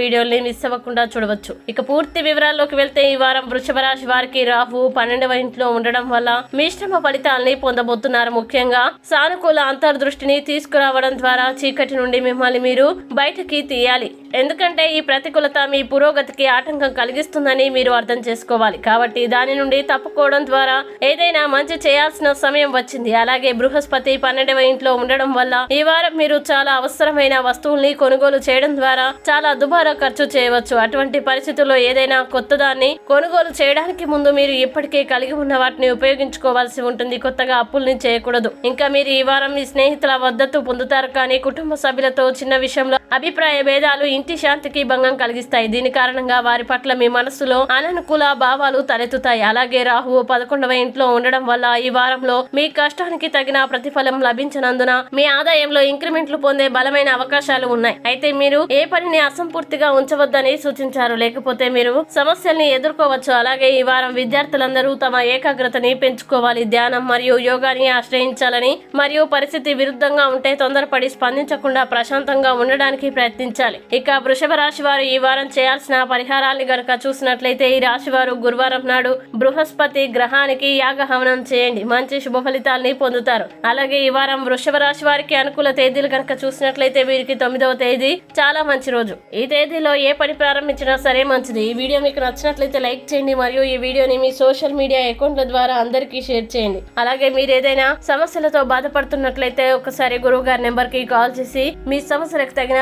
వీడియోని మిస్ అవ్వకుండా చూడవచ్చు. ఇక పూర్తి వివరాల్లోకి వెళ్తే ఈ వారం వృషభ రాశి వారికి రాహు పన్నెండవ ఇంట్లో ఉండడం వల్ల మిశ్రమ ఫలితాలని పొందబోతున్నారు. ముఖ్యంగా సానుకూల అంతర్దృష్టిని తీసుకురావడం ద్వారా చీకటి నుండి మిమ్మల్ని మీరు బయటకి తీయాలి. ఎందుకంటే ఈ ప్రతికూలత మీ పురోగతికి ఆటంకం కలిగిస్తుందని మీరు అర్థం చేసుకోవాలి. కాబట్టి దాని నుండి తప్పుకోవడం ద్వారా ఏదైనా మంచి చేయాల్సిన సమయం వచ్చింది. అలాగే బృహస్పతి పన్నెండవ ఇంట్లో ఉండడం వల్ల ఈ వారం మీరు చాలా అవసరమైన వస్తువుల్ని కొనుగోలు చేయడం ద్వారా చాలా దుబారా ఖర్చు చేయవచ్చు. అటువంటి పరిస్థితుల్లో ఏదైనా కొత్తదాన్ని కొనుగోలు చేయడానికి ముందు మీరు ఇప్పటికే కలిగి ఉన్న వాటిని ఉపయోగించుకోవాల్సి ఉంటుంది. కొత్తగా అప్పుల్ని చేయకూడదు. ఇంకా మీరు ఈ వారం మీ స్నేహితుల మద్దతు పొందుతారు. కానీ కుటుంబ సభ్యులతో చిన్న విషయంలో అభిప్రాయ భేదాలు ఇంటి శాంతికి భంగం కలిగిస్తాయి. దీని కారణంగా వారి పట్ల మీ మనస్సులో అననుకూల భావాలు తలెత్తుతాయి. అలాగే రాహువు పదకొండవ ఇంట్లో ఉండడం వల్ల ఈ వారంలో మీ కష్టానికి తగిన ప్రతిఫలం లభించినందున మీ ఆదాయంలో ఇంక్రిమెంట్లు పొందే బలమైన అవకాశాలు ఉన్నాయి. అయితే మీరు ఏ పనిని అసంపూర్తిగా ఉంచవద్దని సూచించారు. లేకపోతే మీరు సమస్యల్ని ఎదుర్కోవచ్చు. అలాగే ఈ వారం విద్యార్థులందరూ తమ ఏకాగ్రతని పెంచుకోవాలి. ధ్యానం మరియు యోగాని ఆశ్రయించాలని మరియు పరిస్థితి విరుద్ధంగా ఉంటే తొందరపడి స్పందించకుండా ప్రశాంతంగా ఉండడానికి ప్రయత్నించాలి. ఇక వృషభ రాశి వారు ఈ వారం చేయాల్సిన పరిహారాన్ని గనుక చూసినట్లయితే ఈ రాశి వారు గురువారం నాడు బృహస్పతి గ్రహానికి యాగ హవనం చేయండి. మంచి శుభ ఫలితాల్ని పొందుతారు. అలాగే ఈ వారం వృషభ రాశి వారికి అనుకూల తేదీలు కనుక చూసినట్లయితే వీరికి తొమ్మిదవ తేదీ చాలా మంచి రోజు. ఈ తేదీలో ఏ పని ప్రారంభించినా సరే మంచిది. ఈ వీడియో మీకు నచ్చినట్లయితే లైక్ చేయండి మరియు ఈ వీడియోని మీ సోషల్ మీడియా అకౌంట్ల ద్వారా అందరికీ షేర్ చేయండి. అలాగే మీరు ఏదైనా సమస్యలతో బాధపడుతున్నట్లయితే ఒకసారి గురువు గారి నెంబర్కి కాల్ చేసి మీ సమస్యలకు తగిన